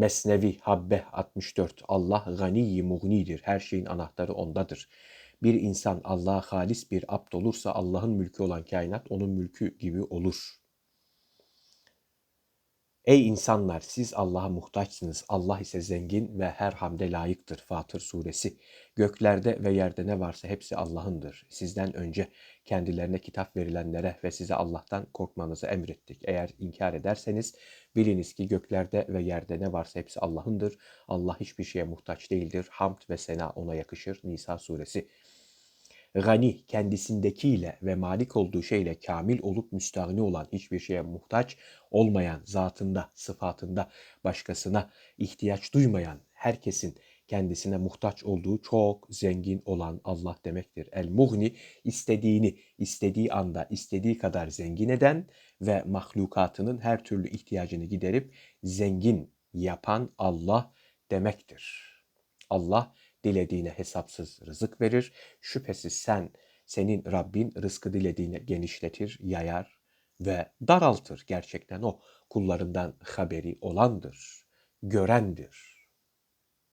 Mesnevi Habbe 64 Allah ganiyi mugnidir. Her şeyin anahtarı ondadır. Bir insan Allah'a halis bir abd olursa Allah'ın mülkü olan kainat onun mülkü gibi olur. Ey insanlar siz Allah'a muhtaçsınız. Allah ise zengin ve her hamde layıktır. Fatır suresi. Göklerde ve yerde ne varsa hepsi Allah'ındır. Sizden önce kendilerine kitap verilenlere ve size Allah'tan korkmanızı emrettik. Eğer inkar ederseniz biliniz ki göklerde ve yerde ne varsa hepsi Allah'ındır. Allah hiçbir şeye muhtaç değildir. Hamd ve sena ona yakışır. Nisa suresi. Gani kendisindekiyle ve malik olduğu şeyle kamil olup müstahni olan hiçbir şeye muhtaç olmayan zatında, sıfatında başkasına ihtiyaç duymayan herkesin kendisine muhtaç olduğu çok zengin olan Allah demektir. El-Mughni istediğini istediği anda istediği kadar zengin eden ve mahlukatının her türlü ihtiyacını giderip zengin yapan Allah demektir. Allah dilediğine hesapsız rızık verir. Şüphesiz sen, senin Rabbin rızkı dilediğine genişletir, yayar ve daraltır. Gerçekten o kullarından haberi olandır, görendir.